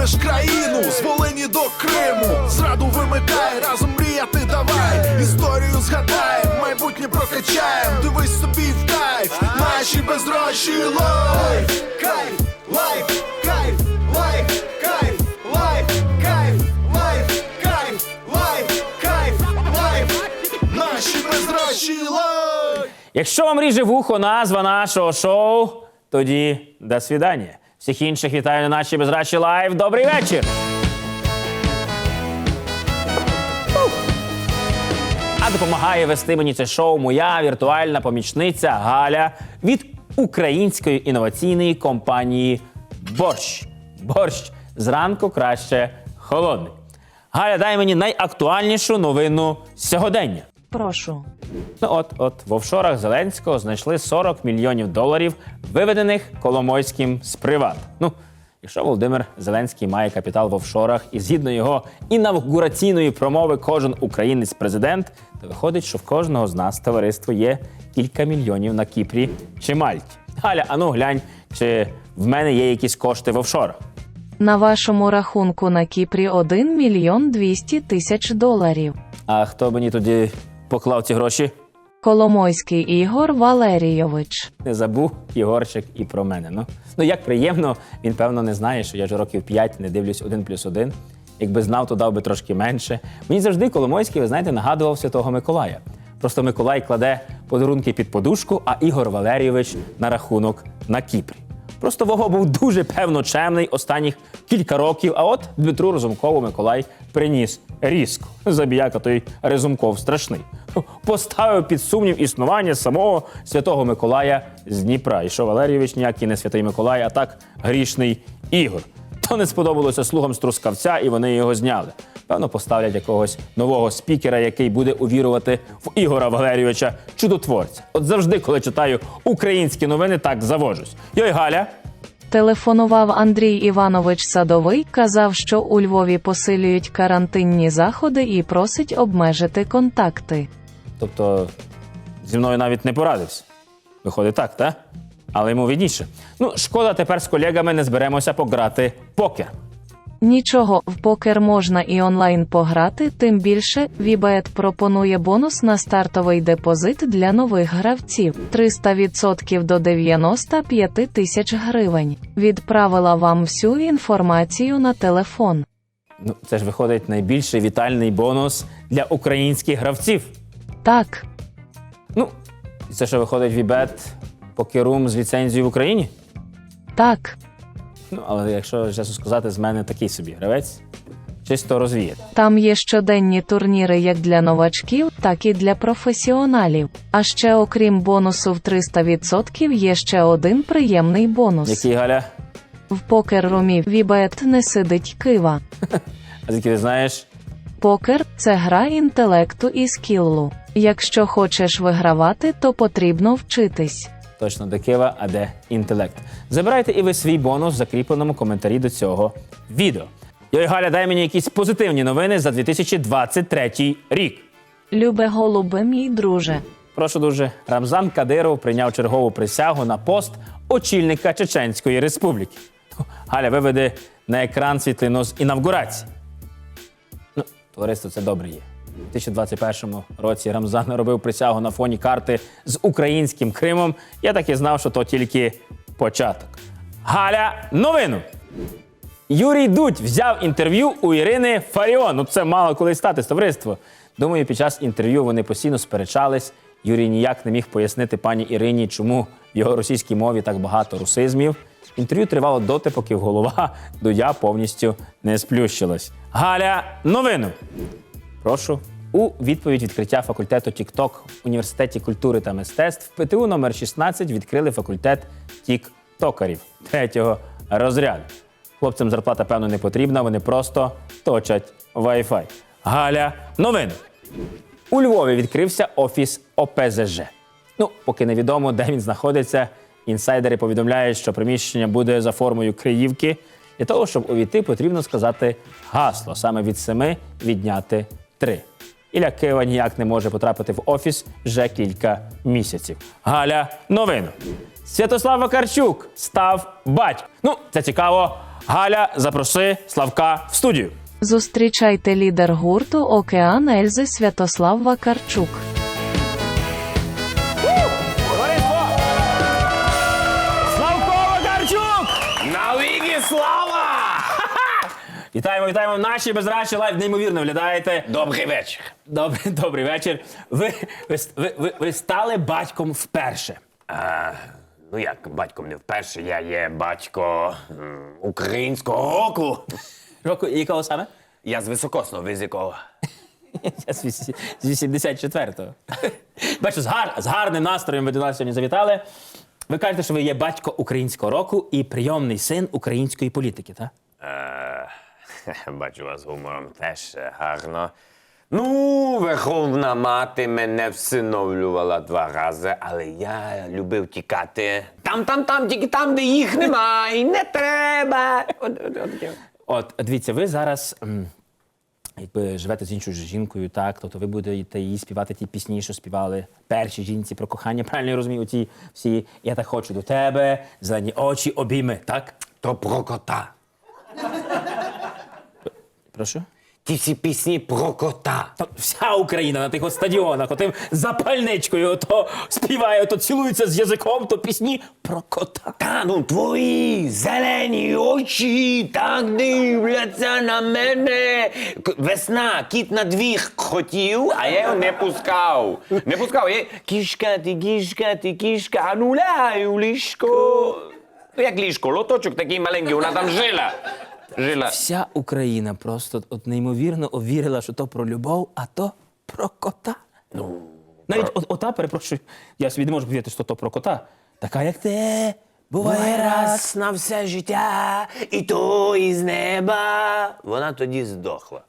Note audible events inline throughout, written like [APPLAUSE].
любиш країну з до Криму. Зраду вимикай, разом мріяти давай. Історію згадаєм, майбутнє прокачаєм. Дивись собі в кайф, наші безгроші лайф, кайф, лайф, кайф, лайф, кайф, лайф, кайф, лайф, кайф, лайф, кайф, лайф, наші безгроші лайф. Якщо вам ріже вухо назва нашого шоу, тоді до свидання. Всіх інших вітаю на нашій безрачі лайв. Добрий вечір! А допомагає вести мені це шоу моя віртуальна помічниця Галя від української інноваційної компанії Борщ. Борщ зранку краще холодний. Галя, дай мені найактуальнішу новину сьогодення. Прошу. Ну от, от в офшорах Зеленського знайшли 40 мільйонів доларів, виведених Коломойським з приват. Ну, якщо Володимир Зеленський має капітал в офшорах, і згідно його інавгураційної промови кожен українець президент, то виходить, що в кожного з нас товариство є кілька мільйонів на Кіпрі чи Мальті. Галя, ану глянь, чи в мене є якісь кошти в офшорах. На вашому рахунку на Кіпрі 1 мільйон 200 тисяч доларів. А хто мені тоді поклав ці гроші? Коломойський Ігор Валерійович. Не забув Ігорчик і про мене. Ну, ну як приємно, він певно не знає, що я ж років 5 не дивлюсь один плюс один. Якби знав, то дав би трошки менше. Мені завжди Коломойський, ви знаєте, нагадував Святого Миколая. Просто Миколай кладе подарунки під подушку, а Ігор Валерійович на рахунок на Кіпрі. Просто Вого був дуже певно чемний останніх кілька років. А от Дмитру Розумкову Миколай приніс різко. Забіяка той Резумков страшний. Поставив під сумнів існування самого святого Миколая з Дніпра. І що Валерійович ніякий не святий Миколай, а так грішний Ігор. То не сподобалося слугам з Трускавця, і вони його зняли. Певно, поставлять якогось нового спікера, який буде увірувати в Ігора Валерійовича чудотворця. От завжди, коли читаю українські новини, так завожусь. Йой, Галя, Телефонував Андрій Іванович Садовий, казав, що у Львові посилюють карантинні заходи і просить обмежити контакти. Тобто зі мною навіть не порадився. Виходить так, так? Але йому відніше. Ну, шкода, тепер з колегами не зберемося пограти покер. Нічого, в покер можна і онлайн пограти, тим більше Вібет пропонує бонус на стартовий депозит для нових гравців 300% до 95 тисяч гривень. Відправила вам всю інформацію на телефон. Ну, це ж виходить найбільший вітальний бонус для українських гравців. Так, Ну, це що виходить Вібет покерум з ліцензією в Україні? так. Ну, але якщо чесно сказати, з мене такий собі гравець, чисто розвіяти. Там є щоденні турніри як для новачків, так і для професіоналів. А ще окрім бонусу в 300% є ще один приємний бонус. Який Галя? В покер-румі Вібет не сидить кива. [LAUGHS] А звідки ти знаєш? Покер це гра інтелекту і скіллу. Якщо хочеш вигравати, то потрібно вчитись. Точно де Кива, а де інтелект. Забирайте і ви свій бонус в закріпленому коментарі до цього відео. Йой, Галя, дай мені якісь позитивні новини за 2023 рік. Любе голубе, мій друже. Прошу дуже, Рамзан Кадиров прийняв чергову присягу на пост очільника Чеченської Республіки. Галя виведе на екран світлину з інавгурації. Товариство, це добре є. У 2021 році Рамзан робив присягу на фоні карти з українським Кримом. Я так і знав, що то тільки початок. Галя, новину! Юрій Дудь взяв інтерв'ю у Ірини Фаріон. Ну, це мало коли стати товариство. Думаю, під час інтерв'ю вони постійно сперечались. Юрій ніяк не міг пояснити пані Ірині, чому в його російській мові так багато русизмів. Інтерв'ю тривало доти, поки голова Дудя повністю не сплющилась. Галя, новину! Прошу. У відповідь відкриття факультету TikTok в університеті культури та мистецтв ПТУ номер 16 відкрили факультет тіктокерів третього розряду. Хлопцям зарплата, певно, не потрібна, вони просто точать Wi-Fi. Галя, новини. У Львові відкрився офіс ОПЗЖ. Ну, поки невідомо, де він знаходиться. Інсайдери повідомляють, що приміщення буде за формою Криївки. Для того, щоб увійти, потрібно сказати гасло, саме від семи відняти три. Ілля Кива ніяк не може потрапити в офіс вже кілька місяців. Галя, новину. Святослав Вакарчук став батьком. Ну, це цікаво. Галя, запроси Славка в студію. Зустрічайте лідер гурту Океан Ельзи Святослав Вакарчук. Вітаємо, вітаємо. Наші безрачі лайв неймовірно виглядаєте. Добрий вечір. Добрий, [LAUGHS] добрий вечір. Ви, ви, ви, ви, ви стали батьком вперше. А, ну як батьком не вперше, я є батько м, українського року. Року якого саме? Я з високосного визикова. [LAUGHS] Я з вісі- з 84-го. [LAUGHS] Бачу, з, гар, з гарним настроєм ви до нас сьогодні завітали. Ви кажете, що ви є батько українського року і прийомний син української політики, так? Е, [LAUGHS] бачу вас гумором теж е, гарно. Ну, Верховна мати мене всиновлювала два рази, але я любив тікати. Там, там, там, тільки там, де їх немає, не треба. От, от, от, от. От, дивіться, ви зараз. м, Якби живете з іншою жінкою, так, тобто ви будете їй співати ті пісні, що співали перші жінці про кохання. Правильно я розумію, ті всі я так хочу до тебе, зелені очі, обійми, так? То про кота. Прошу? Ті всі пісні про кота. Та вся Україна на тих стадіонах, отим запальничкою, то співає, то цілується з язиком, то пісні про кота. Та ну твої зелені очі так дивляться на мене. К- Весна, кіт на двір хотів, а я його не пускав. Не пускав. Я... Кішка, ти кішка, ти кішка, а ну ляй у ліжко. Ну, Як ліжко, лоточок такий маленький, вона там жила. Жила. Вся Україна просто от неймовірно овірила, що то про любов, а то про кота. Ну, Навіть от, ота, перепрошую, я собі не можу повірити, що то про кота. Така, як ти, буває раз. на все життя, і то із неба. Вона тоді здохла.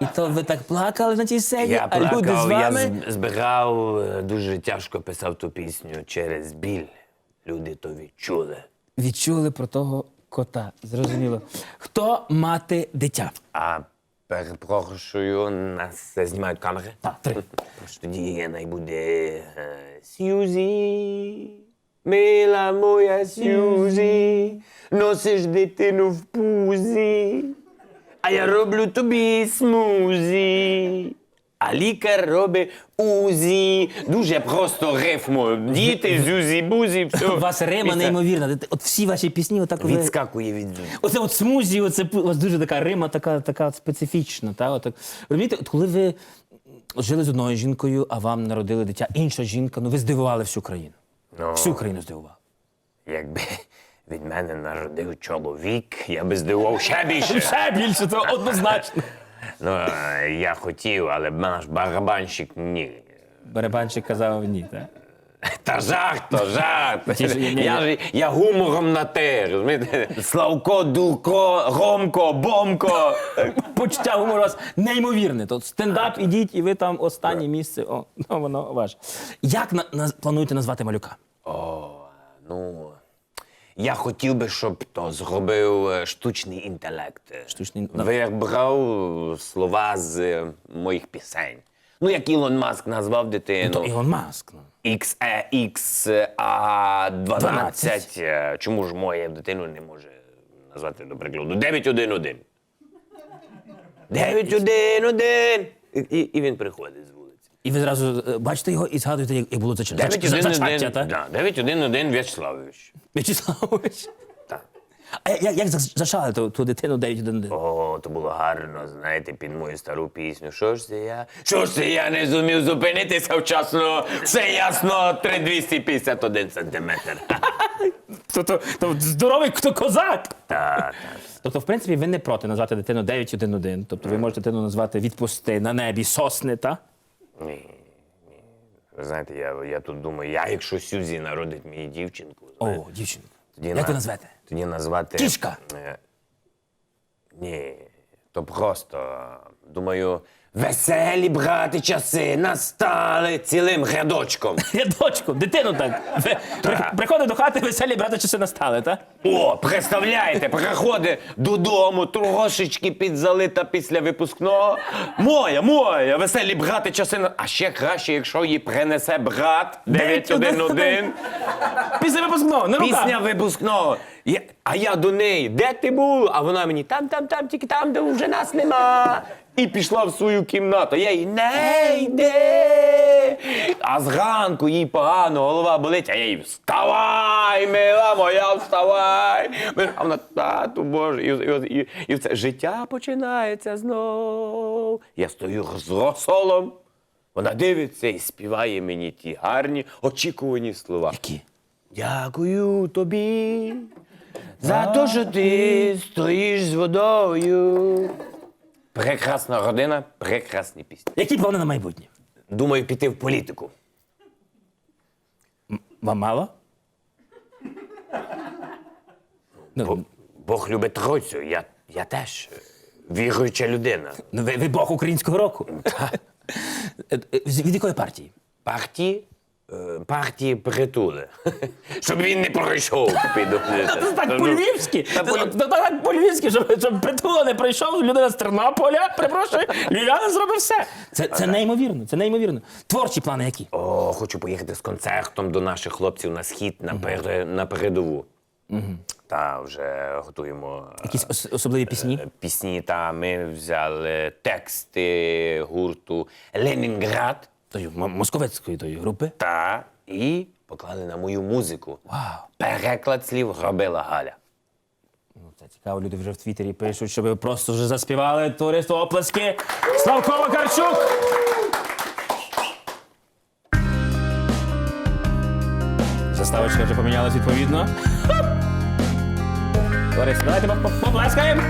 І то ви так плакали на тій сцені, Я а люди з плакав, я вами. з- збирав, е, дуже тяжко писав ту пісню через біль. Люди то відчули. Відчули про того кота. Зрозуміло. Хто мати дитя? А перепрошую, нас знімають камери. Так, три. Тоді най буде е, Сьюзі, мила моя Сьюзі, носиш дитину в пузі, а я роблю тобі смузі. А лікар робить узі. Дуже просто рифмо. Діти, зюзі, бузі, [LAUGHS] все. У вас рима неймовірна. От всі ваші пісні, отак ви... Відскакує від зюзі. Оце от смузі, оце у вас дуже така рима, така, така от специфічна. Та? От. Розумієте, от коли ви жили з одною жінкою, а вам народили дитя, інша жінка, ну ви здивували всю країну. Ну. Всю країну здивували. Якби від мене народив чоловік, я би здивував ще більше. Ще більше, то однозначно. Ну, я хотів, але наш барабанщик ні. Барабанщик казав ні, так? Та жарт, то жарт. [LAUGHS] Ті ж- ні, ні. Я, ж, я гумором на те, розумієте? Славко, Дурко, Ромко, Бомко. Почуття гумору у вас неймовірне. Тут стендап ідіть, і ви там останнє місце. О, ну, воно ваше. Як на, на, плануєте назвати малюка? О, ну, я хотів би, щоб то зробив е, штучний інтелект. Штучний- Вибрав слова з е, моїх пісень. Ну, як Ілон Маск назвав дитину. То Ілон Маск. Ну. XEX12. Е, Чому ж моє дитину не може назвати, до прикладу, 911? 911! І, і, і він приходить. І ви зразу е, бачите його і згадуєте, як, як було це зачаття, 911, так? да, 911 В'ячеславович. В'ячеславович. Так. А як, як за- зашали ту, ту дитину 911? О, то було гарно, знаєте, під мою стару пісню. Що ж це я? Що ж це я не зумів зупинитися вчасно? Все ясно, 3251 сантиметр. [LAUGHS] То, то, то здоровий хто козак. Так, так. Тобто, в принципі, ви не проти назвати дитину 911. Тобто ви можете дитину назвати відпусти на небі сосни, та? Ні, ні. Ви знаєте, я, я тут думаю, я якщо Сюзі народить мені дівчинку, О, знаєте, дівчинка. тоді Як на- ви назвете? Тоді назвати. Кішка. Е, Ні, то просто. Думаю, Веселі брати часи настали цілим рядочком. [LAUGHS] Рядочку, дитину так. Ви- при- Приходить до хати, веселі брати часи настали, так? О, представляєте, приходить додому, трошечки підзалита після випускного. Моя, моя, веселі брати часи. на- А ще краще, якщо її принесе брат 911. Після випускного, не рука. Пісня випускного. Я, а я до неї, де ти був? А вона мені там, там, там, тільки там, де вже нас нема. І пішла в свою кімнату. Я їй не йди. А зранку їй погано, голова болить, а я їй вставай, мила моя, вставай. А вона, тату Боже, і, і, і, і це життя починається знов. Я стою з розсолом. Вона дивиться і співає мені ті гарні очікувані слова. Які? Дякую тобі за те, що ти стоїш з водою. Прекрасна родина, прекрасні пісні. Які плани на майбутнє? Думаю, піти в політику. Вам мало? Ну, Бог любить тройцю, я, я теж е, віруюча людина. ну, ви, ви Бог українського року. Е, е, з- Від якої партії? Партії, партії притули. [LAUGHS] Щоб він не пройшов. [LAUGHS] Це так Ну, по-львівськи. так по-львівськи, щоб, притула не прийшов, людина з Тернополя, [LAUGHS] перепрошую, львів'янин зробив все. Це, неймовірно, це неймовірно. Творчі плани які? О, хочу поїхати з концертом до наших хлопців на схід на, передову. Та вже готуємо е, Якісь особливі пісні? е, пісні. Та ми взяли тексти гурту Ленінград Тої м- московецької тої групи. та і поклали на мою музику. Вау. Переклад слів робила Галя. Ну, Це цікаво, люди вже в Твіттері пишуть, щоб ви просто вже заспівали товариство оплески. Славко Вакарчук! Заставочка вже помінялась відповідно. Товариство, давайте по- по- поплескаємо.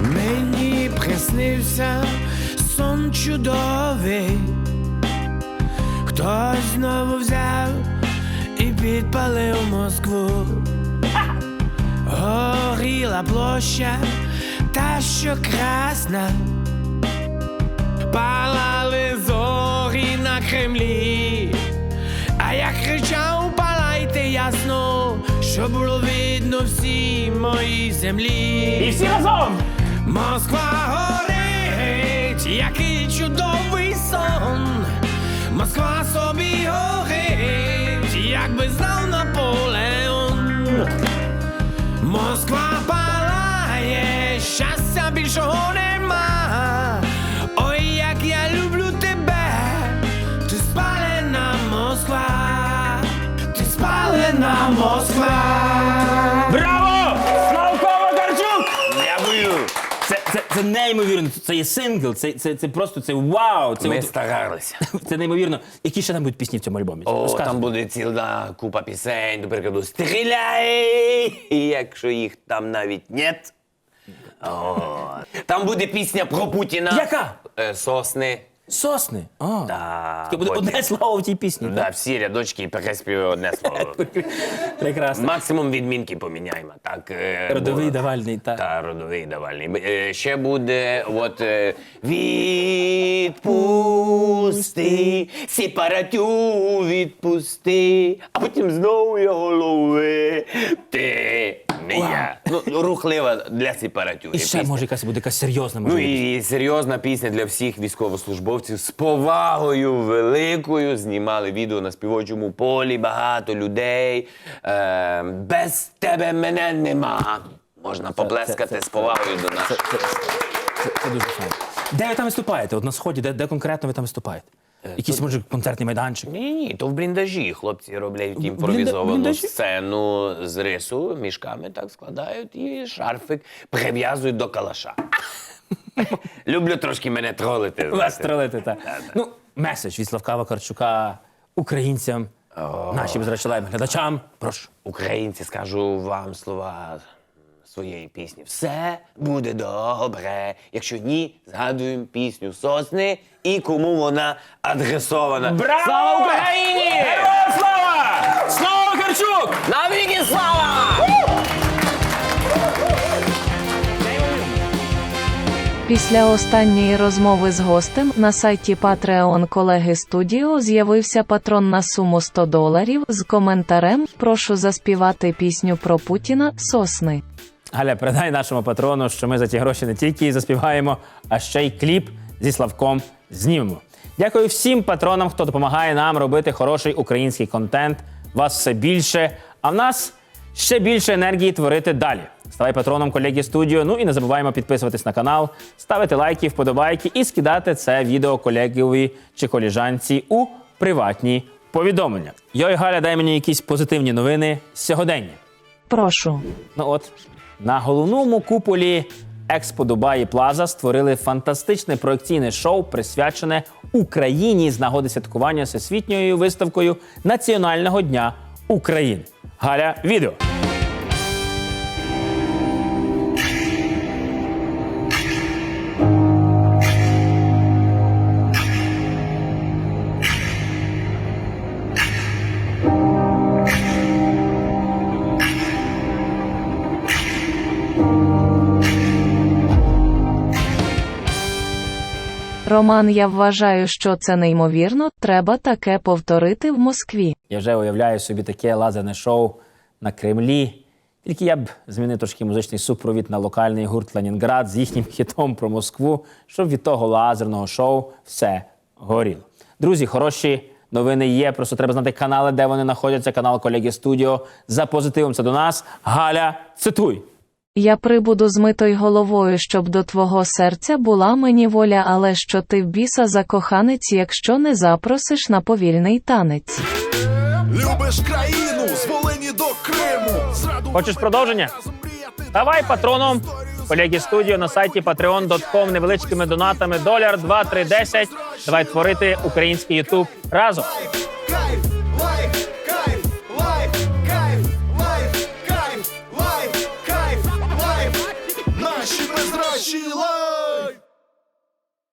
Мені приснився сон чудовий, хтось знову взяв і підпалив Москву. Горіла площа, та що красна, палали зорі на Кремлі, а я кричав, палайте ясно, щоб було видно всі мої землі. І всі разом! Москва який чудовий сон. Москва собі горить, якби знав Наполеон. Москва палає, щастя більшого нема. Це, неймовірно. Це є сингл, це, це, це просто це вау. Це, Ми от- старалися. [LAUGHS] це неймовірно. Які ще там будуть пісні в цьому альбомі? О, Розказуй. там буде ціла купа пісень, до прикладу, Стріляй! [LAUGHS] І якщо їх там навіть нет. О, там буде пісня про Путіна. Яка? Е, Сосни. Сосни. А. Та, Таке буде одне слово в тій пісні. Да, всі рядочки і переспіваю одне слово. [LAUGHS] Прекрасно. Максимум відмінки поміняємо. Так, е, Родовий давальний, так. Та родовий давальний. Е, Ще буде от е, відпусти, сепаратю відпусти, а потім знову його лови. Ти не я. Ну, рухлива для сепаратю. І ще може якась буде якась серйозна Ну можливість. і серйозна пісня для всіх військовослужбовців з повагою великою. Знімали відео на співочому полі, багато людей. Е, без тебе мене нема. Можна поблескати це- з повагою до нас. Це, це, це, це дуже файно. Де ви там виступаєте? От на сході, де, де конкретно ви там виступаєте? Якийсь, може, концертний майданчик? Ні, ні, то в бліндажі. Хлопці роблять імпровізовану бліндажі? сцену з рису, мішками так складають і шарфик прив'язують до калаша. [LAUGHS] Люблю трошки мене тролити. Вас стрелити, так. Ну, меседж від Славка Вакарчука українцям, нашим зречелем глядачам. Прошу. Українці, скажу вам слова своєї пісні. Все буде добре. Якщо ні, згадуємо пісню сосни і кому вона адресована. Браво! Слава Україні! Героям слава! Слава Вакарчук! Навіки слава! Після останньої розмови з гостем на сайті Patreon колеги студіо з'явився патрон на суму 100 доларів з коментарем Прошу заспівати пісню про Путіна Сосни. Галя, передай нашому патрону, що ми за ті гроші не тільки заспіваємо, а ще й кліп зі Славком знімемо. Дякую всім патронам, хто допомагає нам робити хороший український контент. Вас все більше, а в нас ще більше енергії творити далі. Ставай патроном колеги студіо. Ну і не забуваємо підписуватись на канал, ставити лайки, вподобайки і скидати це відео колегові чи коліжанці у приватні повідомлення. Йой, Галя, дай мені якісь позитивні новини сьогодення. Прошу. Ну от на головному куполі Експо Дубаї Плаза створили фантастичне проекційне шоу, присвячене Україні з нагоди святкування всесвітньою виставкою Національного дня України. Галя, відео. Роман, я вважаю, що це неймовірно. Треба таке повторити в Москві. Я вже уявляю собі таке лазерне шоу на Кремлі. Тільки я б змінив трошки музичний супровід на локальний гурт Ленінград з їхнім хітом про Москву, щоб від того лазерного шоу все горіло. Друзі, хороші новини є. Просто треба знати канали, де вони знаходяться. Канал колеги Студіо. За позитивом це до нас. Галя, цитуй. Я прибуду з митою головою, щоб до твого серця була мені воля, але що ти в біса за коханець, якщо не запросиш на повільний танець. Любиш країну з Волині до Криму. Зраду Хочеш продовження? Давай патроном. Колеги студіо на сайті patreon.com невеличкими донатами доляр, 2, 3, 10. Давай творити український Ютуб разом. she loves.